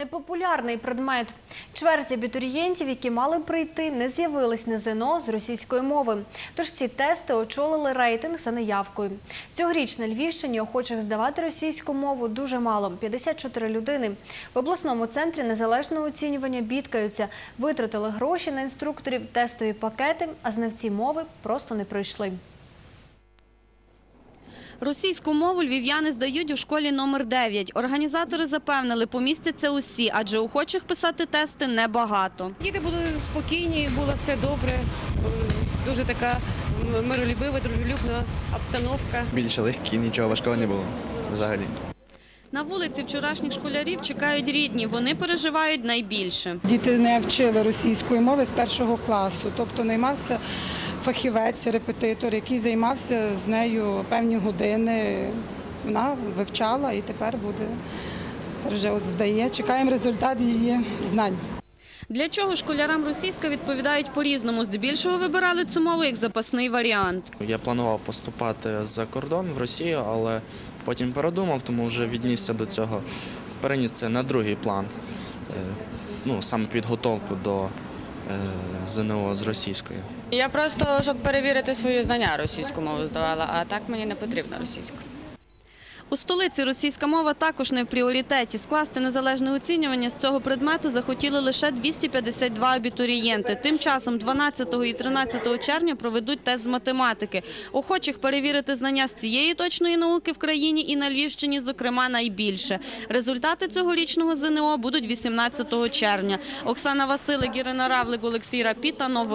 Непопулярний предмет. Чверть абітурієнтів, які мали прийти, не з'явились на ЗНО з російської мови. Тож ці тести очолили рейтинг за неявкою. Цьогоріч на Львівщині охочих здавати російську мову дуже мало – 54 людини. В обласному центрі незалежного оцінювання бідкаються. Витратили гроші на інструкторів, тестові пакети, а знавці мови просто не пройшли. Російську мову львів'яни здають у школі номер 9. Організатори запевнили, помістяться усі, адже охочих писати тести небагато. Діти були спокійні, було все добре. Е, Дуже така миролюбива, дружелюбна обстановка. Більше легкі, нічого важкого не було взагалі. На вулиці вчорашніх школярів чекають рідні. Вони переживають найбільше. Діти не вчили російської мови з першого класу, тобто наймався фахівець, репетитор, який займався з нею певні години. Вона вивчала і тепер буде вже от здає. Чекаємо результат її знань. Для чого школярам російська відповідають по-різному. Здебільшого вибирали цю мову як запасний варіант. Я планував поступати за кордон в Росію, але потім передумав, тому вже віднісся до цього. Переніс це на другий план. Е, Ну, саме підготовку до ЗНО з російської. Я просто, щоб перевірити свої знання російську мову здавала, а так мені не потрібна російська. У столиці російська мова також не в пріоритеті. Скласти незалежне оцінювання з цього предмету захотіли лише 252 абітурієнти. Тим часом 12 і 13 червня проведуть тест з математики. Охочих перевірити знання з цієї точної науки в країні і на Львівщині, зокрема, найбільше. Результати цьогорічного ЗНО будуть 18 червня. Оксана Василик, Ірина Равлик, Олексій Рапіта. Новини.